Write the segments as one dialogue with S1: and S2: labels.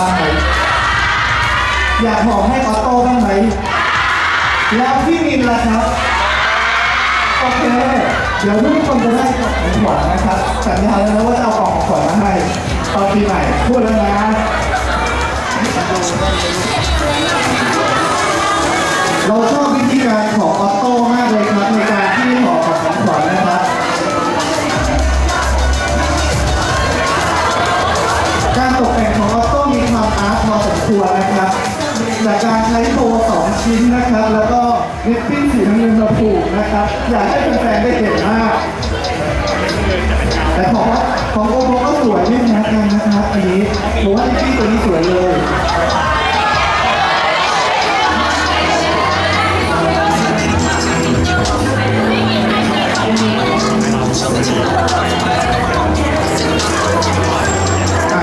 S1: บ้างไหมอยากหอมให้ออโต้บ้างไหมแล้วพี่มินล่ะครับโอเคเดี๋ยวทุกคนจะได้กล่องของขวัญนะครับสัญญาแล้วนะว่าจะเอากล่องของขวัญมาให้ตอนปีใหม่พูดแล้วนะเราชอบวิธีการของออโต้มากเลยครับใน จากการใช้โบสองชิ้นนะครับ แล้วก็ริบบิ้นสีน้ำเงินมาผูกนะครับ อยากให้แฟนๆได้เห็นมาก แต่ของของโอโบก็สวยไม่แพ้กันนะครับอันนี้ผมว่าริบบิ้นตัวนี้สวยเลย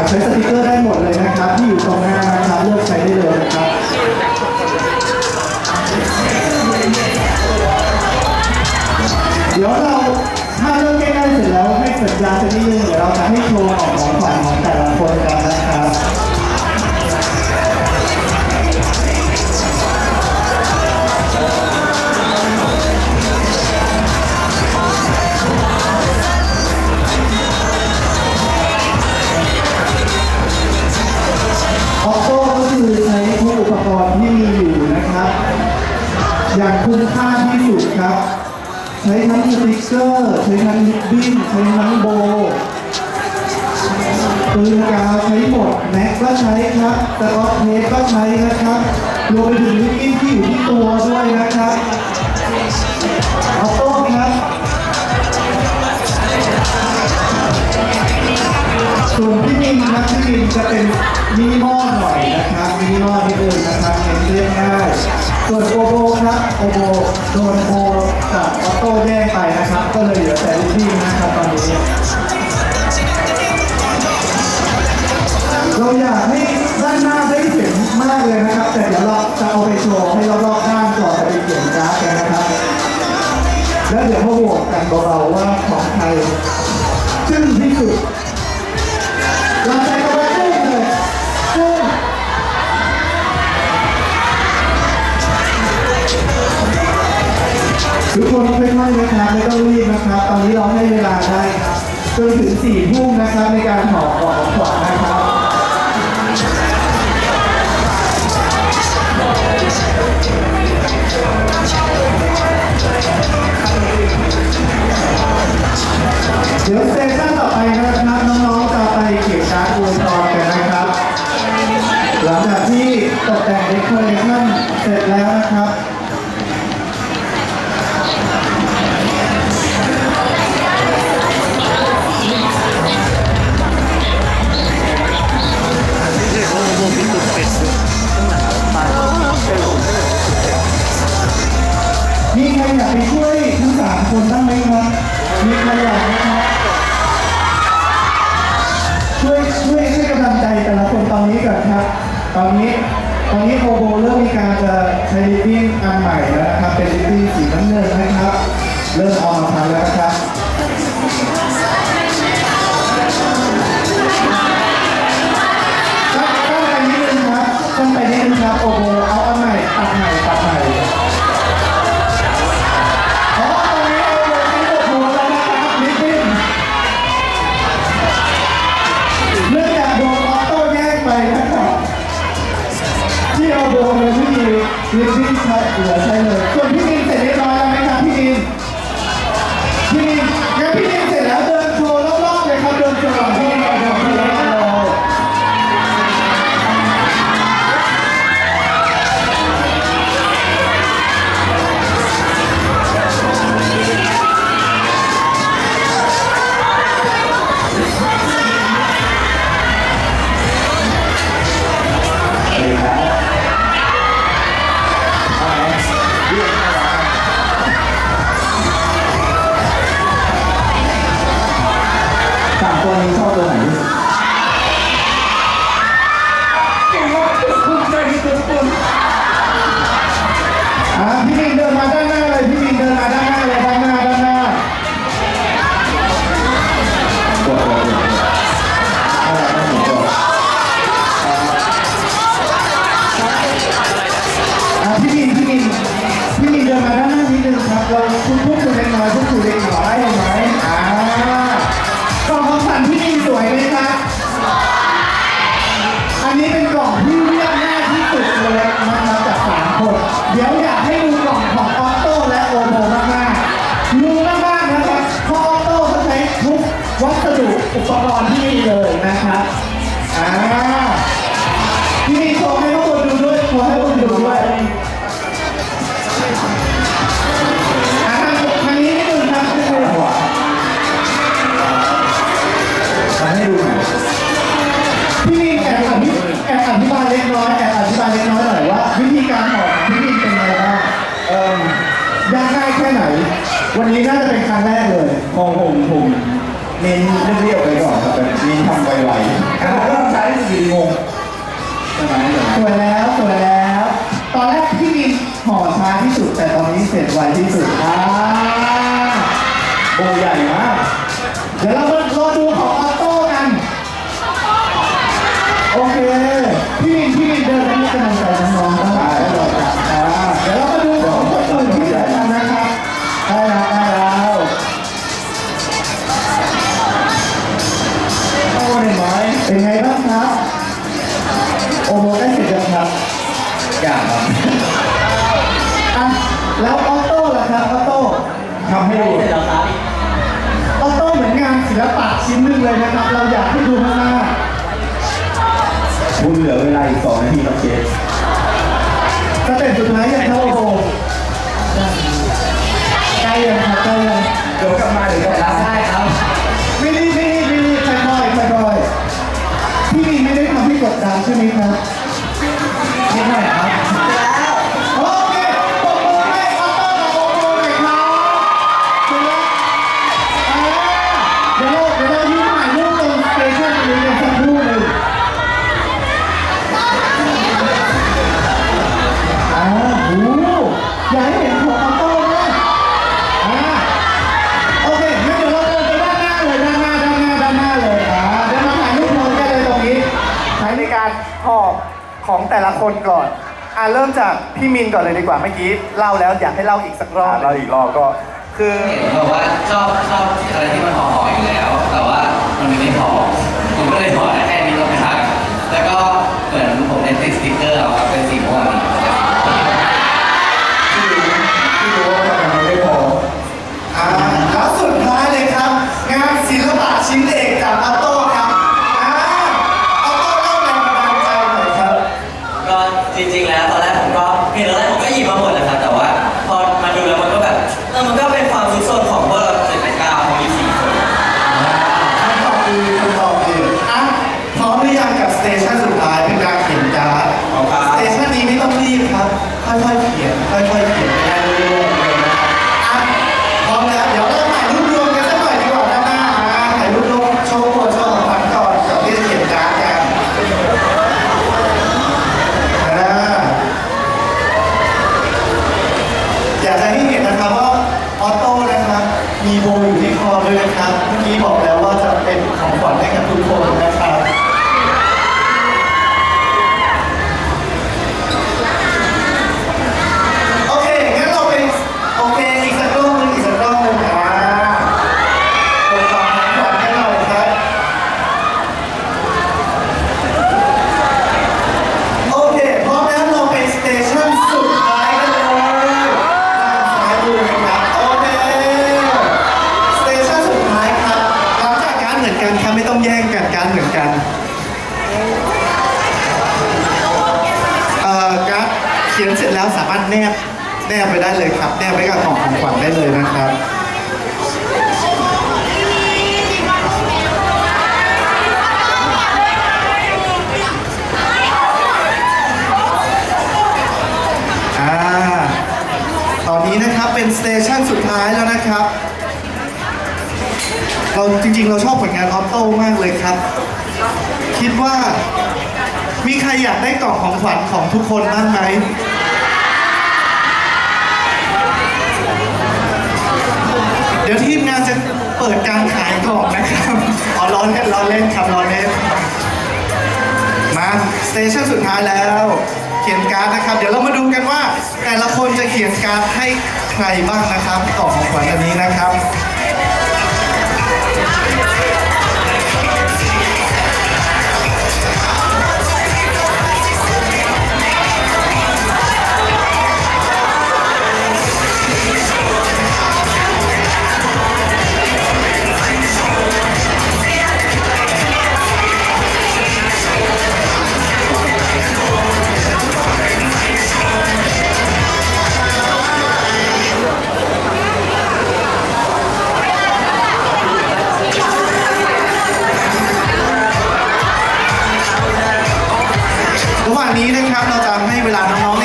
S1: ใช้สติกเกอร์ได้หมดเลยนะครับ ที่อยู่ตรงหน้านะครับเลือกใช้ได้เลย เดี๋ยวเราถ้าเริ่มใกล้ๆเสร็จแล้วให้สัญญาณสักนิดนึงเดี๋ยวเราจะให้โชว์ออกของขวัญของแต่ละคนกันนะครับออโต้ก็คือใช้อุปกรณ์ที่มีอยู่นะครับ อย่างคุ้มค่าที่สุดครับ ช้ทั้งสติ๊กเกอร์ ใช้ทั้งลิปบิ้นใช้ทั้งโบปืนกาวใช้หมดแม็กก็ใช้ครับสกอเทปก็ใช้นะครับรวมไปถึงลิปบิ้นที่อยู่ที่ตัวด้วยนะครับออโต้ครับส่วนพี่มินนะครับพี่มินจะเป็นมินิมอลหน่อยนะครับมินิมอลนิดนึงนะครับเน้นเรียบง่าย ส่วนโอโบครับโอโบโดนโอกับออโต้แย่งไปนะครับ ก็เลยเหลือแต่ลิปบิ้นะครับตอนนี้ เราอยากให้ด้านหน้าได้เห็นมากเลยนะครับ แต่เดี๋ยวเราจะเอาไปโชว์ให้รอบๆด้านก่อนจะไปเขียนกราฟกันนะครับ แล้วเดี๋ยวมาโหวตกันเบาๆว่าของใครซึ่งที่สุด ทุกคนค่อยๆนะครับไม่ต้องรีบนะครับ ตอนนี้เราให้เวลาได้ครับจนถึงสี่ทุ่มนะครับในการห่อของขวัญนะครับเดี๋ยวสเตชันต่อไปนะครับน้องๆจะไปเขียนการ์ดอวยพรกันนะครับ หลังจากที่ตกแต่งเดคอเรชั่นเสร็จแล้วนะครับ คนบ้างไหมครับ มีใครอยากไหมครับช่วยช่วยให้กำลังใจแต่ละคนตอนนี้ก่อนครับ ตอนนี้ตอนนี้โคโบเริ่มมีการจะใช้ลิปบิ้นอันใหม่แล้วนะครับ เป็นลิปบิ้นสีน้ำเงินนะครับ เริ่มเอามาทำแล้วครับต้องต้องไปนิดนึงครับต้องไปนิดนึงครับโอโห เหลือใช้เลย งแรกเลยของ
S2: ผมผมเน้นเรียบๆไปก่อนครับแบบเน้นทำไวๆแล้วก็ใช้สี่งงใช่ไหมใช่ไหม
S1: สวยแล้วสวยแล้ว ตอนแรกพี่มีห่อช้าที่สุด แต่ตอนนี้เสร็จไวที่สุดอ่า
S2: โบใหญ่มาก
S1: เดี๋ยวเรามารอดูของออโต้กัน โอเค พี่มินพี่มินเดินไป อย่างครับ
S2: อะ
S1: แล้วออโต้ล่ะครับออโต้
S2: ทำให้ดู
S3: เสร็จแล้วครับ
S1: ออโต้เหมือนงานศิลปะชิ้นหนึ่งเลยนะครับ เราอยากให้ดูมาก
S2: คุณเหลือเวลาอีกสองนาทีครับเชฟ
S1: ๆสเต็ปสุดท้ายอย่างเท่าโอโมใกล้ยังครับใกล้ยัง
S2: เดี๋ยวกลับมาเดี๋ยวกลับ
S3: รับ
S2: มา
S3: ได้ครับ
S1: ไม่รีบไม่รีบไม่รีบค่อยๆค่อยๆพี่มีไม่ได้ทำให้กดดันใช่ไหมครับ ของแต่ละคนก่อน อ่าเริ่มจากพี่มินก่อนเลยดีกว่าเมื่อกี้เล่าแล้วอยากให้เล่าอีกสักรอบ
S2: เราอีกรอบก็
S1: คือ
S3: เห็นบอกว่าชอบชอบอะไรที่มันห่อๆอยู่แล้ว แต่ว่ามันไม่ห่อผมก็เลยห่อได้แค่นี้แล้วกันแล้วก็เหมือนผมได้ติดสติ๊กเก
S1: อร์เอาครับเป็นสีม่วง บไปได้เลยครับ แนบไว้กับกล่องของขวัญได้เลยนะครับอ่าตอนนี้นะครับเป็นสเตชันสุดท้ายแล้วนะครับ เราจริงๆ เราชอบผลงานออโต้มากเลยครับ คิดว่ามีใครอยากได้กล่องของขวัญของทุกคนบ้างไหม ดี๋ยวทีมงาจะเปิดการขายของนะครับอ๋อร้อนเล่นร้อนเล่นครับร้อนเล่นมาสเตชันสุดท้ายแล้ว เขียนการ์ดนะครับ เดี๋ยวเรามาดูกันว่า แต่ละคนจะเขียนการ์ดให้ใครบ้างนะครับกล่องของขวัญอันนี้นะครับ เราจะให้เวลาน้อง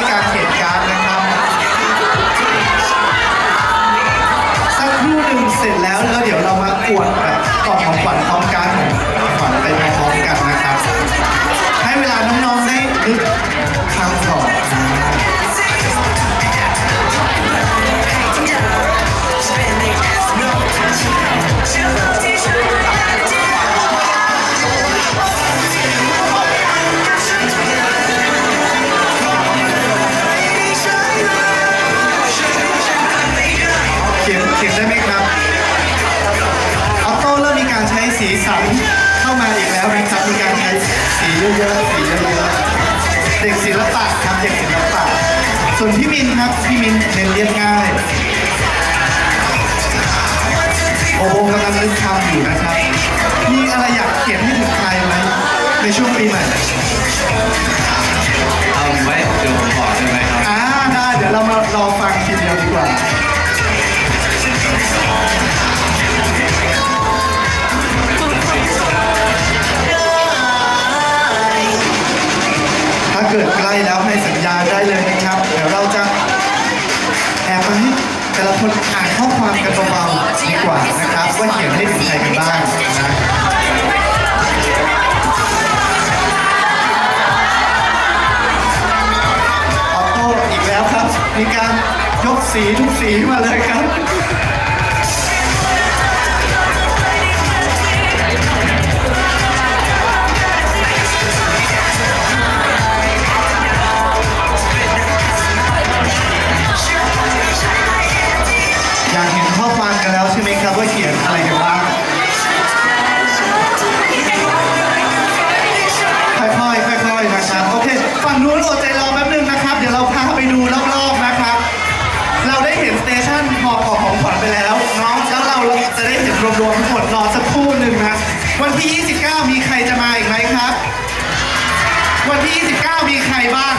S1: ามาอีกแล้วนะครับมีการใช้สีเยอะๆสีเยอะๆเด็กศิลปะครับเด็กศิลปะ ส่วนพี่มินครับพี่มินเน้นเรียบง่ายโอ้โหกำลังนึกคำอยู่นะครับมีอะไรอยากเขียนให้ถึงใครไหมในช่วงปีใหม่
S3: เอาไว้เดี๋ยวผมขอใช่ไหมครับ
S1: อ่าได้เดี๋ยวเรามารอฟังทีเดียวดีกว่า เกิดใกล้แล้วให้สัญญาณได้เลยนะครับ เดี๋ยวเราจะแอบมาให้แต่ละคนอ่านข้อความกันเบาๆดีกว่านะครับ ว่าเขียนให้ถึงใครกันบ้างนะออโต้อีกแล้วครับมีการยกสีทุกสีมาเลยครับ กันแล้วใช่ไหมครับว่าเขียนอะไรกันบ้างค่อยๆค่อยๆนะครับโอเคฝั่งนู้นอดใจรอแป๊บนึงนะครับ เดี๋ยวเราพาไปดูรอบๆนะครับ เราได้เห็นสเตชันหอของของขวัญไปแล้วเนาะแล้วเราจะได้เห็นรวมๆทั้งหมดรอสักครู่หนึ่งนะวันที่ 29 มีใครจะมาอีกไหมครับ วันที่ 29 มีใครบ้าง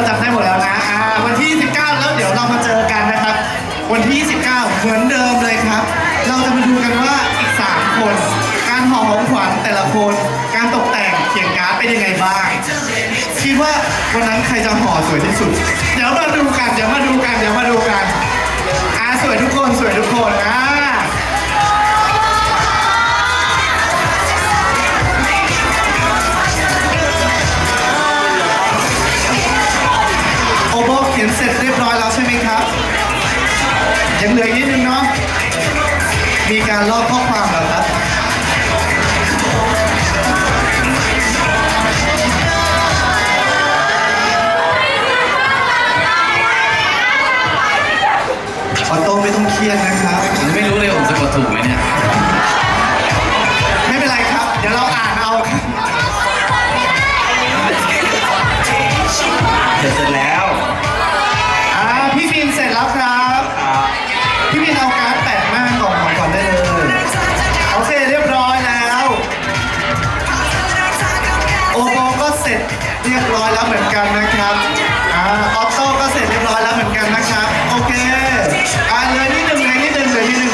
S1: เราจำได้หมดแล้วนะอ่าวันที่ 19 แล้วเดี๋ยวเรามาเจอกันนะครับ วันที่ 19 เหมือนเดิมเลยครับ เราจะมาดูกันว่าอีก 3 คน การห่อของขวัญแต่ละคน การตกแต่งเขียนการ์ดเป็นยังไงบ้างคิดว่าวันนั้นใครจะห่อสวยที่สุด เดี๋ยวมาดูกัน เดี๋ยวมาดูกัน เดี๋ยวมาดูกันอ่าสวยทุกคน สวยทุกคนอ่า ยังเหลืออีกนิดนึงเนาะ มีการลอกข้อความเหรอครับออโต้ไม่ต้องเครียดนะครับ
S3: ผมไม่รู้เลยผมสะกดถูกไหมเนี่ย
S1: เส
S2: ร็จ
S1: เรียบร้อยแล้วเหมือนกันนะครับอ่าออโต้ก็เสร็จเรียบร้อยแล้วเหมือนกันนะครับ โอเคอ่าเลยนิดนึงเลยนิดนึงเลยนิดนึง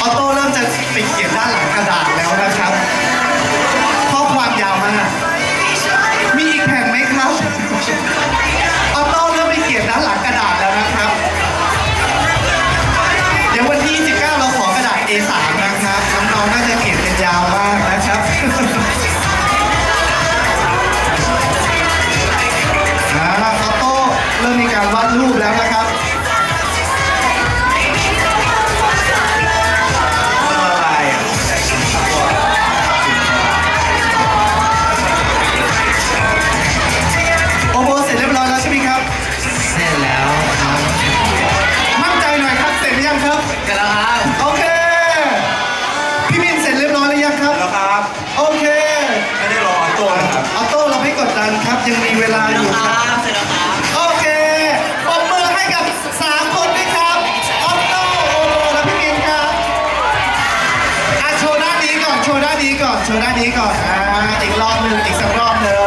S1: ออโต้เริ่มจะไปเขียนด้านหลังกระดาษแล้วนะครับ ข้อความยาวมาก วัดรูปแล้ว ช
S3: ว์
S2: ด้า
S1: นนี้ก่อนอ่าอีกรอบหนึ่งอีกสักรอบหนึ่ง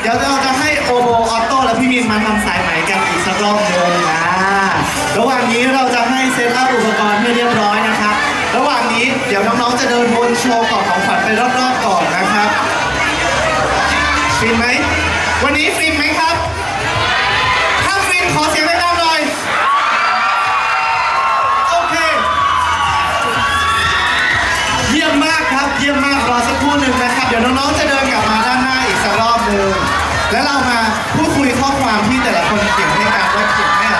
S1: เดี๋ยวเราจะให้โอโบออโต้และพี่มินมาทำสายไหมกันอีกสักรอบหนึ่งนะระหว่างนี้เราจะให้เซตอัพอุปกรณ์ให้เรียบร้อยนะครับ ระหว่างนี้เดี๋ยวน้องๆจะเดินวนโชว์ของของขวัญไปรอบ นึ่งแล้วเรามาพูดคุยข้อความที่แต่ละคนเขียนให้กันว่าเขียนให้กับใครอ